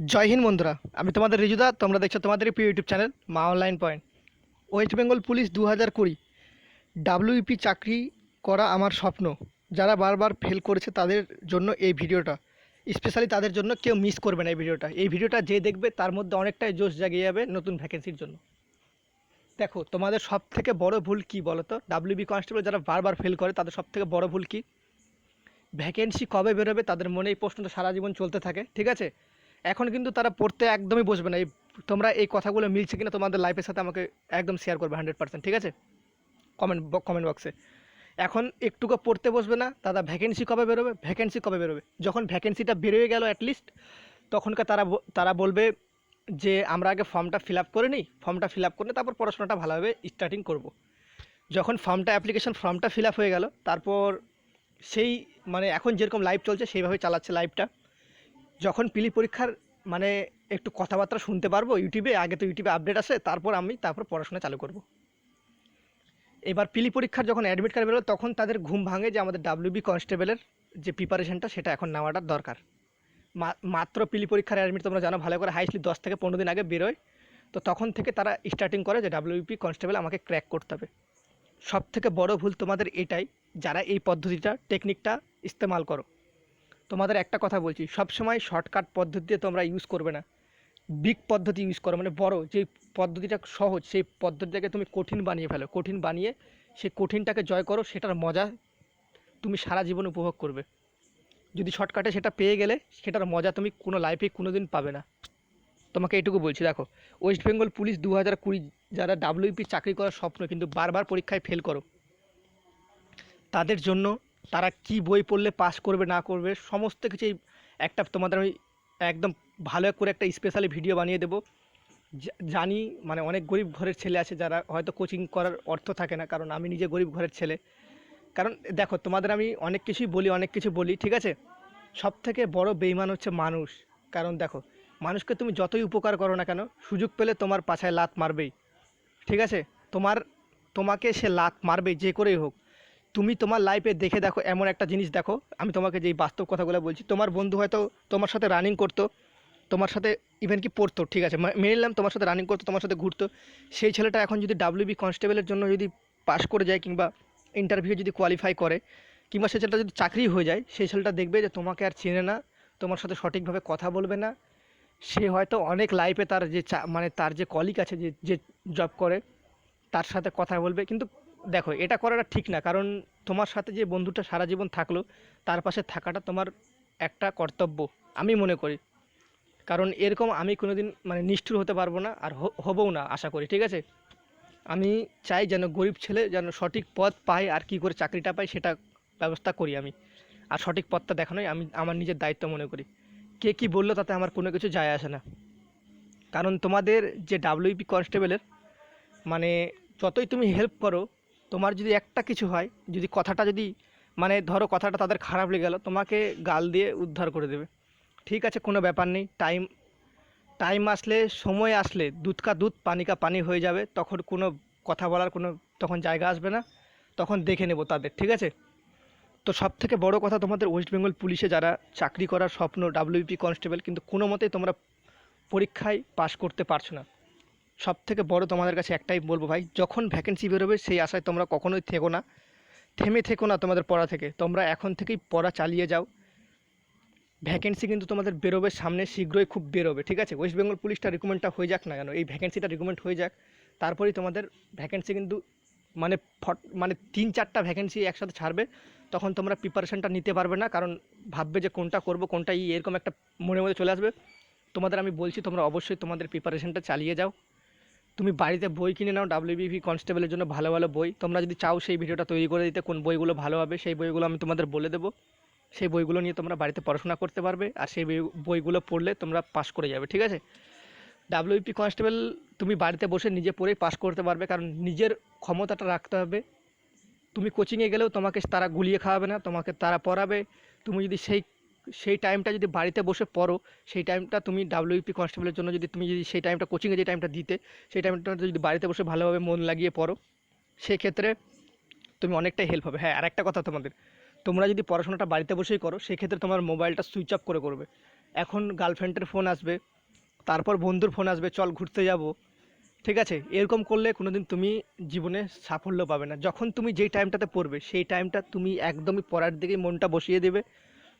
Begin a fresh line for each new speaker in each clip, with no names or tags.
জয় হিন্দ বন্ধুরা, আমি তোমাদের রিজুদা, তোমরা দেখছ তোমাদের প্রিয় YouTube channel Maa online point. West Bengal police দু হাজার কুড়ি ডাব্লিউপি চাকরি করা আমার স্বপ্ন। যারা বারবার ফেল করেছে তাদের জন্য এই ভিডিওটা। স্পেশালি তাদের জন্য কেউ মিস করবে না এই ভিডিওটা। এই ভিডিওটা যে দেখবে তার মধ্যে অনেকটাই জোশ জাগিয়ে যাবে নতুন ভ্যাকেন্সির জন্য। দেখো, তোমাদের সব থেকে বড় ভুল কি বলো তো ডাব্লিউবি কনস্টেবল যারা বারবার ফেল করে, তাদের সব থেকে বড় ভুল কি? ভ্যাকেন্সি কবে বেরোবে তাদের মনে এই প্রশ্নটা সারা জীবন চলতে থাকে, ঠিক আছে? এখন কিন্তু তারা পড়তে একদমই বসবে না। এই তোমরা এই কথাগুলো মিলছে কিনা তোমাদের লাইফের সাথে আমাকে একদম শেয়ার করবে হান্ড্রেড পার্সেন্ট ঠিক আছে? কমেন্ট কমেন্ট বক্সে এখন একটুকু পড়তে বসবে না, দাদা ভ্যাকেন্সি কবে বেরোবে? ভ্যাকেন্সি কবে বেরোবে? যখন ভ্যাকেন্সিটা বেরোয় গেল অ্যাটলিস্ট তখনকার তারা তারা বলবে যে, আমরা আগে ফর্মটা ফিল আপ করে নিই ফর্মটা ফিল আপ করে তারপর পড়াশোনাটা ভালোভাবে স্টার্টিং করব। যখন ফর্মটা অ্যাপ্লিকেশন ফর্মটা ফিল আপ হয়ে গেল, তারপর সেই মানে এখন যেরকম লাইভ চলছে, সেইভাবে চালাচ্ছে লাইভটা যখন পিলি পরীক্ষার মানে একটু কথাবার্তা শুনতে পারব ইউটিউবে, আগে তো ইউটিউবে আপডেট আসে তারপর আমি তারপর পড়াশোনা চালু করব। এবার পিলি পরীক্ষার যখন অ্যাডমিট কার্ড বেরোলো, তখন তাদের ঘুম ভাঙে যে আমাদের ডাব্লিউবি কনস্টেবলের যে প্রিপারেশনটা সেটা এখন নেওয়াটা দরকার। মাত্র পিলি পরীক্ষার অ্যাডমিট তোমরা জানো, ভালো করে হাইস্টলি দশ থেকে পনেরো দিন আগে বেরোয়, তো তখন থেকে তারা স্টার্টিং করে যে ডাব্লিউপি কনস্টেবল আমাকে ক্র্যাক করতে হবে। সব থেকে বড় ভুল তোমাদের এটাই, যারা এই পদ্ধতিটা টেকনিকটা ইস্তেমাল করো। তোমাদের একটা কথা বলছি, সবসময় শর্টকাট পদ্ধতি তোমরা ইউজ করবে না। বিগ পদ্ধতি ইউজ করো মানে বড় যে পদ্ধতিটা সহজ, সেই পদ্ধতিটাকে তুমি কঠিন বানিয়ে ফেলো। কঠিন বানিয়ে সেই কঠিনটাকে জয় করো, সেটার মজা তুমি সারা জীবন উপভোগ করবে। যদি শর্টকাটে সেটা পেয়ে গেলে, সেটার মজা তুমি কোনো লাইফে কোনো দিন পাবে না। তোমাকে এইটুকু বলছি, দেখো ওয়েস্ট বেঙ্গল পুলিশ দু হাজার কুড়ি যারা ডাব্লিউপি চাকরি করার স্বপ্ন, কিন্তু বারবার পরীক্ষায় ফেল করো। তাদের জন্য তারা কি বই পড়লে পাস করবে, না করবে, সমস্ত কিছু একটা তোমাদের আমি একদম ভালো করে একটা স্পেশালি ভিডিও বানিয়ে দেবো। জানি মানে অনেক গরিব ঘরের ছেলে আছে যারা হয়তো কোচিং করার অর্থ থাকে না, কারণ আমি নিজে গরিব ঘরের ছেলে। কারণ দেখো, তোমাদের আমি অনেক কিছুই বলি, অনেক কিছু বলি, ঠিক আছে? সব থেকে বড় বেইমান হচ্ছে মানুষ। কারণ দেখো, মানুষকে তুমি যতই উপকার করো না কেন, সুযোগ পেলে তোমার পাছায় লাত মারবেই। ঠিক আছে? তোমার, তোমাকে সে লাত মারবে যে করেই হোক। তুমি তোমার লাইফে দেখে দেখো, এমন একটা জিনিস দেখো, আমি তোমাকে যেই বাস্তব কথাগুলো বলছি, তোমার বন্ধু হয়তো তোমার সাথে রানিং করতো, তোমার সাথে ইভেন কি পড়তো, ঠিক আছে মেনে নিলাম তোমার সাথে রানিং করতো, তোমার সাথে ঘুরতো, সেই ছেলেটা এখন যদি ডাব্লিউবি কনস্টেবলের জন্য যদি পাশ করে যায় কিংবা ইন্টারভিউ যদি কোয়ালিফাই করে, কিংবা সে ছেলেটা যদি চাকরি হয়ে যায়, সেই ছেলেটা দেখবে যে তোমাকে আর চেনে না, তোমার সাথে সঠিকভাবে কথা বলবে না, সে হয়তো অনেক লাইফে তার যে মানে তার যে কলিগ আছে যে যে জব করে, তার সাথে কথা বলবে, কিন্তু দেখো, এটা করাটা ঠিক না। কারণ তোমার সাথে যে বন্ধুটা সারা জীবন থাকল, তার পাশে থাকাটা তোমার একটা কর্তব্য, আমি মনে করি। কারণ এরকম আমি কোনো দিন মানে নিষ্ঠুর হতে পারব না আর হবও না, আশা করি, ঠিক আছে? আমি চাই যেন গরিব ছেলে যেন সঠিক পথ পায় আর কি করে চাকরিটা পায়, সেটা ব্যবস্থা করি আমি। আর সঠিক পথটা দেখানোই আমি আমার নিজের দায়িত্ব মনে করি। কে কী বলল তাতে আমার কোনো কিছু যায় আসে না। কারণ তোমাদের যে ডাব্লিউপি কনস্টেবলের মানে যতই তুমি হেল্প করো তোমার যদি একটা কিছু হয়, যদি কথাটা যদি মানে ধরো কথাটা তাদের খারাপ লেগে গেলো, তোমাকে গাল দিয়ে উদ্ধার করে দেবে। ঠিক আছে, কোনো ব্যাপার নেই। টাইম টাইম আসলে, সময় আসলে, দুধ কা দুধ, পানি কা পানি হয়ে যাবে। তখন কোনো কথা বলার কোনো, তখন জায়গা আসবে না। তখন দেখে নেব তাদের, ঠিক আছে? তো সব থেকে বড় কথা তোমাদের ওয়েস্ট বেঙ্গল পুলিশে যারা চাকরি করার স্বপ্ন ডাব্লিউপি কনস্টেবল কিন্তু কোনো মতেই তোমরা পরীক্ষায় পাশ করতে পারছ না। সব থেকে বড় তোমাদের কাছে একটাই বলব ভাই, যখন ভ্যাকেন্সি বেরোবে সেই আশায় তোমরা কখনোই থেকো না। থেমে থেকো না তোমাদের পড়া থেকে, তোমরা এখন থেকেই পড়া চালিয়ে যাও। ভ্যাকেন্সি কিন্তু তোমাদের বেরোবে সামনে, শীঘ্রই খুব বেরোবে, ঠিক আছে? ওয়েস্ট বেঙ্গল পুলিশটা রিকমেন্ডটা হয়ে যাক না কেন? এই ভ্যাকেন্সিটা রিকমেন্ড হয়ে যাক, তারপরেই তোমাদের ভ্যাকেন্সি কিন্তু মানে ফট মানে তিন চারটা ভ্যাকেন্সি একসাথে ছাড়বে, তখন তোমরা প্রিপারেশনটা নিতে পারবে না, কারণ ভাববে যে কোনটা করব, কোনটা ই এরকম একটা মনের মধ্যে চলে আসবে। তোমাদের আমি বলছি, তোমরা অবশ্যই তোমাদের প্রিপারেশনটা চালিয়ে যাও। তুমি বাড়িতে বই কিনে নাও ডাব্লিউবিপি কনস্টেবলের জন্য ভালো ভালো বই। তোমরা যদি চাও সেই ভিডিওটা তৈরি করে দিতে, কোন বইগুলো ভালো হবে সেই বইগুলো আমি তোমাদের বলে দেবো। সেই বইগুলো নিয়ে তোমরা বাড়িতে পড়াশোনা করতে পারবে আর সেই বই- বইগুলো পড়লে তোমরা পাস করে যাবে, ঠিক আছে? ডাব্লিউপি কনস্টেবল তুমি বাড়িতে বসে নিজে পড়েই পাস করতে পারবে, কারণ নিজের ক্ষমতাটা রাখতে হবে। তুমি কোচিংয়ে গেলেও তোমাকে তারা গুলিয়ে খাওয়াবে না, তোমাকে তারা পড়াবে। তুমি যদি সেই সেই টাইমটা যদি বাড়িতে বসে পড়ো, সেই টাইমটা তুমি ডাব্লিউপি কনস্টেবলের জন্য যদি তুমি যদি সেই টাইমটা কোচিংয়ে যে টাইমটা দিতে, সেই টাইমটা যদি বাড়িতে বসে ভালোভাবে মন লাগিয়ে পড়ো সেই ক্ষেত্রে তুমি অনেকটাই হেল্প হবে। হ্যাঁ আর একটা কথা তোমাদের। তোমরা যদি পড়াশোনাটা বাড়িতে বসেই করো, সেক্ষেত্রে তোমার মোবাইলটা সুইচ অফ করে করবে। এখন গার্লফ্রেন্ডের ফোন আসবে, তারপর বন্ধুর ফোন আসবে, চল ঘুরতে যাব। ঠিক আছে? এরকম করলে কোনো দিন তুমি জীবনে সাফল্য পাবে না। যখন তুমি যেই টাইমটাতে পড়বে, সেই টাইমটা তুমি একদমই পড়ার দিকে মনটা বসিয়ে দেবে।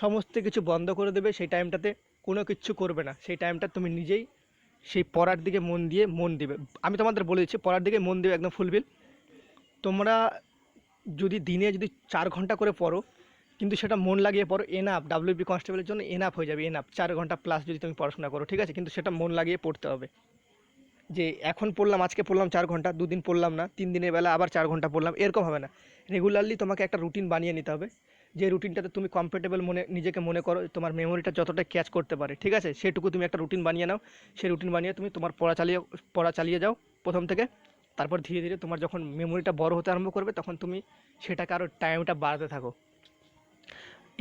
সমস্ত কিছু বন্ধ করে দেবে, সেই টাইমটাতে কোনো কিছু করবে না। সেই টাইমটা তুমি নিজেই সেই পড়ার দিকে মন দিয়ে মন দিবে। আমি তোমাদের বলে দিচ্ছি, পড়ার দিকে মন দিবে একদম ফুলফিল তোমরা যদি দিনে যদি চার ঘণ্টা করে পড়ো, কিন্তু সেটা মন লাগিয়ে পড়ো এনাফ ডাব্লিউবি কনস্টেবলের জন্য এনাফ হয়ে যাবে এনাফ চার ঘণ্টা প্লাস যদি তুমি পড়াশোনা করো, ঠিক আছে? কিন্তু সেটা মন লাগিয়ে পড়তে হবে। যে এখন পড়লাম, আজকে পড়লাম চার ঘণ্টা, দুদিন পড়লাম না, তিন দিনের বেলা আবার চার ঘণ্টা পড়লাম, এরকম হবে না। রেগুলারলি তোমাকে একটা রুটিন বানিয়ে নিতে হবে। যে রুটিনটাতে তুমি কমফোর্টেবল মনে, নিজেকে মনে করো তোমার মেমোরিটা যতটা ক্যাচ করতে পারে, ঠিক আছে? সেটুকু তুমি একটা রুটিন বানিয়ে নাও। সেই রুটিন বানিয়ে তুমি তোমার পড়া চালিয়ে পড়া চালিয়ে যাও প্রথম থেকে। তারপর ধীরে ধীরে তোমার যখন মেমোরিটা বড় হতে আরম্ভ করবে, তখন তুমি সেটাকে আরও টাইমটা বাড়াতে থাকো।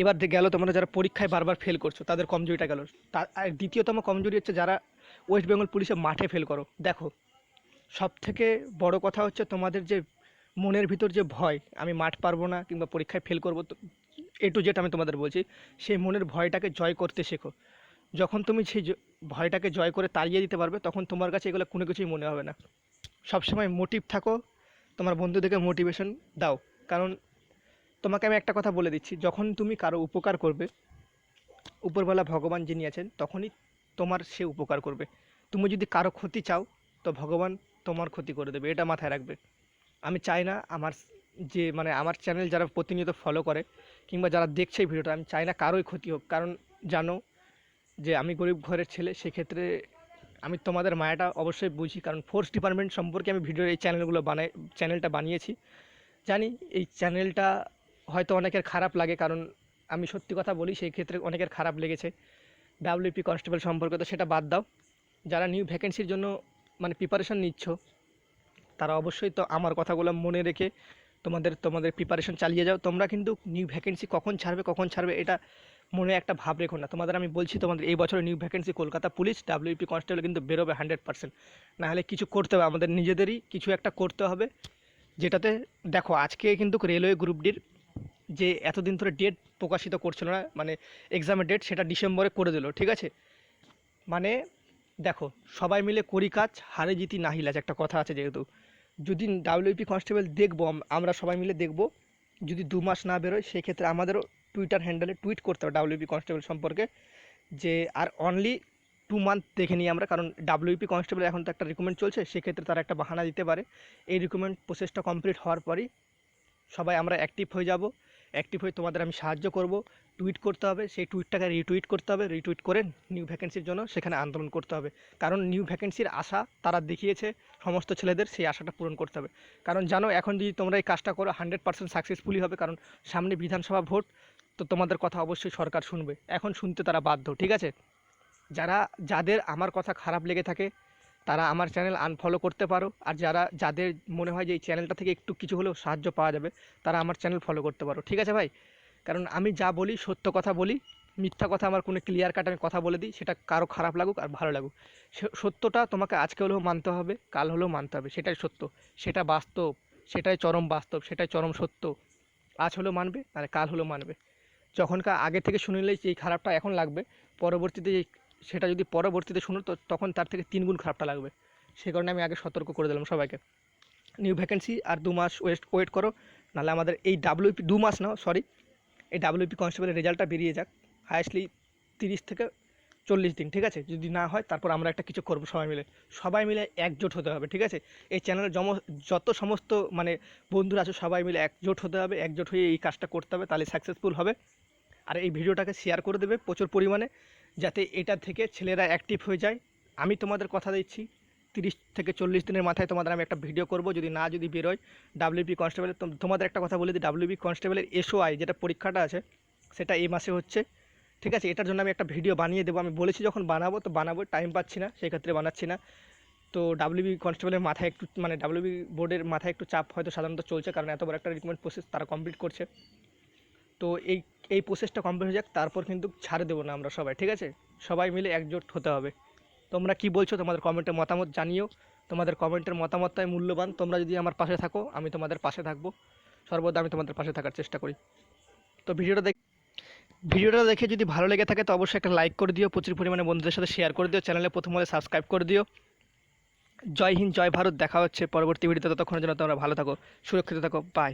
এবার গেল তোমরা যারা পরীক্ষায় বারবার ফেল করছ, তাদের কমজোরিটা গেল। তার দ্বিতীয়তম কমজোরি হচ্ছে যারা ওয়েস্ট বেঙ্গল পুলিশে মাঠে ফেল করো। দেখো সব থেকে বড় কথা হচ্ছে তোমাদের যে মনের ভিতর যে ভয়, আমি মাঠ পারব না কিংবা পরীক্ষায় ফেল করব, তো এ টু জেড আমি তোমাদের বলছি, সেই মনের ভয়টাকে জয় করতে শেখো। যখন তুমি সেই ভয়টাকে জয় করে তাড়িয়ে দিতে পারবে, তখন তোমার কাছে এগুলো কোনো কিছুই মনে হবে না। সবসময় মোটিভ থাকো, তোমার বন্ধুদেরকে মোটিভেশন দাও। কারণ তোমাকে আমি একটা কথা বলে দিচ্ছি, যখন তুমি কারও উপকার করবে উপরবেলা ভগবান যিনি আছেন, তখনই তোমার সে উপকার করবে। তুমি যদি কারও ক্ষতি চাও, তো ভগবান তোমার ক্ষতি করে দেবে, এটা মাথায় রাখবে। আমি চাই না আমার যে মানে আমার চ্যানেল যারা প্রতিনিয়ত ফলো করে কিংবা যারা দেখছে এই ভিডিওটা, আমি চাই না কারোই ক্ষতি হোক। কারণ জানো যে আমি গরিব ঘরের ছেলে, সেক্ষেত্রে আমি তোমাদের মায়াটা অবশ্যই বুঝি। কারণ ফোর্স ডিপার্টমেন্ট সম্পর্কে আমি ভিডিওর এই চ্যানেলগুলো বানাই চ্যানেলটা বানিয়েছি। জানি এই চ্যানেলটা হয়তো অনেকের খারাপ লাগে, কারণ আমি সত্যি কথা বলি, সেই ক্ষেত্রে অনেকের খারাপ লেগেছে। ডাব্লিউপি কনস্টেবল সম্পর্কে তো সেটা বাদ দাও। যারা নিউ ভ্যাকেন্সির জন্য মানে প্রিপারেশন নিচ্ছ, তারা অবশ্যই তো আমার কথাগুলো মনে রেখে তোমাদের তোমাদের প্রিপারেশন চালিয়ে যাও। তোমরা কিন্তু নিউ ভ্যাকেন্সি কখন ছাড়বে কখন ছাড়বে এটা মনে একটা ভাব রেখো না। তোমাদের আমি বলছি, তোমাদের এই বছর new vacancy Kolkata police W P constable কিন্তু বেরোবে হান্ড্রেড পার্সেন্ট নাহলে কিছু করতে হবে, আমাদের নিজেদেরই কিছু একটা করতে হবে। যেটাতে দেখো, আজকে কিন্তু রেলওয়ে গ্রুপ ডির যে এতদিন ধরে ডেট প্রকাশিত করছিল না মানে এক্সামের ডেট সেটা ডিসেম্বরে করে দিল, ঠিক আছে? মানে দেখো, সবাই মিলে করি কাজ, হারে জিতি নাহিল আছে একটা কথা আছে যেহেতু। যদি ডাব্লিউপি কনস্টেবল দেখব আমরা সবাই মিলে দেখব, যদি দু মাস না বেরোয়, সেক্ষেত্রে আমাদেরও টুইটার হ্যান্ডেলে টুইট করতে হবে ডাব্লিউপি কনস্টেবল সম্পর্কে, যে আর অনলি টু মান্থ দেখে নিই আমরা, কারণ ডাব্লিউপি কনস্টেবল এখন তো একটা রিকমেন্ড চলছে, সেক্ষেত্রে তারা একটা বাহানা দিতে পারে। এই রিকমেন্ড প্রসেসটা কমপ্লিট হওয়ার পরই সবাই আমরা অ্যাক্টিভ হয়ে যাব। অ্যাক্টিভ হয়ে তোমাদের আমি সাহায্য করব। টুইট করতে হবে, সেই টুইটটাকে রিটুইট করতে হবে রিটুইট করে নিউ ভ্যাকেন্সির জন্য সেখানে আন্দোলন করতে হবে। কারণ নিউ ভ্যাকেন্সির আশা তারা দেখিয়েছে, সমস্ত ছেলেদের সেই আশাটা পূরণ করতে হবে। কারণ জানো, এখন যদি তোমরা এই কাজটা করো হান্ড্রেড পার্সেন্ট সাকসেসফুলি হবে, কারণ সামনে বিধানসভা ভোট, তো তোমাদের কথা অবশ্যই সরকার শুনবে। এখন শুনতে তারা বাধ্য, ঠিক আছে? যারা, যাদের আমার কথা খারাপ লেগে থাকে তারা আমার চ্যানেল আনফলো করতে পারো। আর যারা, যাদের মনে হয় যে এই চ্যানেলটা থেকে একটু কিছু হলেও সাহায্য পাওয়া যাবে, তারা আমার চ্যানেল ফলো করতে পারো। ঠিক আছে ভাই? কারণ আমি যা বলি, সত্য কথা বলি, মিথ্যা কথা আমার কোনো ক্লিয়ার কাট আমি কথা বলে দিই, সেটা কারও খারাপ লাগুক আর ভালো লাগুক। সত্যটা তোমাকে আজকে হলেও মানতে হবে, কাল হলেও মানতে হবে, সেটাই সত্য। সেটা বাস্তব, সেটাই চরম বাস্তব, সেটাই চরম সত্য। আজ হলেও মানবে আর কাল হলেও মানবে। যখনকার আগে থেকে শুনলেই যে এই খারাপটা এখন লাগবে, পরবর্তীতে সেটা যদি পরবর্তীতে শুনো, তো তখন তার থেকে তিন গুণ খারাপটা লাগবে। সে কারণে আমি আগে সতর্ক করে দিলাম সবাইকে। নিউ ভ্যাকেন্সি আর দু মাস ওয়েস্ট ওয়েট করো, নাহলে আমাদের এই ডাব্লিউপি দু মাস না সরি এই ডাব্লিউপি কনস্টেবলের রেজাল্টটা বেরিয়ে যাক হায়েস্টলি তিরিশ থেকে চল্লিশ দিন, ঠিক আছে? যদি না হয়, তারপর আমরা একটা কিছু করব সবাই মিলে। সবাই মিলে একজোট হতে হবে, ঠিক আছে? এই চ্যানেলের জম, যত সমস্ত মানে বন্ধুরা আছে, সবাই মিলে একজোট হতে হবে, একজোট হয়ে এই কাজটা করতে হবে, তাহলে সাকসেসফুল হবে। আর এই ভিডিওটাকে শেয়ার করে দেবে প্রচুর পরিমাণে। যাতে এটা থেকে ছেলেরা অ্যাক্টিভ হয়ে যায়। আমি তোমাদের কথা দিচ্ছি, তিরিশ থেকে চল্লিশ দিনের মাথায় তোমাদের আমি একটা ভিডিও করব, যদি না যদি বেরোয়। ডাব্লিউপি কনস্টেবলের তোমাদের একটা কথা বলে দিই ডাব্লিউপি কনস্টেবলের এসওআই যেটা পরীক্ষাটা আছে, সেটা এই মাসে হচ্ছে। ঠিক আছে, এটার জন্য আমি একটা ভিডিও বানিয়ে দেবো। আমি বলেছি যখন বানাবো, তো বানাবো টাইম পাচ্ছি না, সেই ক্ষেত্রে বানাচ্ছি না। তো ডাব্লিউবি কনস্টেবলের মাথায় একটু মানে ডাব্লিউবি বোর্ডের মাথায় একটু চাপ হয়তো সাধারণত চলছে, কারণ এত বড় একটা রিকমেন্ড প্রসেস তারা কমপ্লিট করছে। তো এই এই প্রসেসটা কমপ্লিট হয়ে যাক, তারপর কিন্তু ছাড় দেবো না আমরা সবাই, ঠিক আছে? সবাই মিলে একজোট হতে হবে। তোমরা কি বলছো? তোমাদের কমেন্টে মতামত জানিও। তোমাদের কমেন্টের মতামতটাই মূল্যবান। তোমরা যদি আমার পাশে থাকো, আমি তোমাদের পাশে থাকব। সর্বদা আমি তোমাদের পাশে থাকার চেষ্টা করি। তো ভিডিওটা দেখ, ভিডিওটা দেখে যদি ভালো লেগে থাকে, তো অবশ্যই একটা লাইক করে দিও। প্রচুর পরিমাণে বন্ধুদের সাথে শেয়ার করে দিও। চ্যানেলে প্রথম হলে সাবস্ক্রাইব করে দিও। জয় হিন্দ, জয় ভারত। দেখা হচ্ছে পরবর্তী ভিডিওতে। ততক্ষণের জন্য তোমরা ভালো থাকো, সুরক্ষিত থাকো। বাই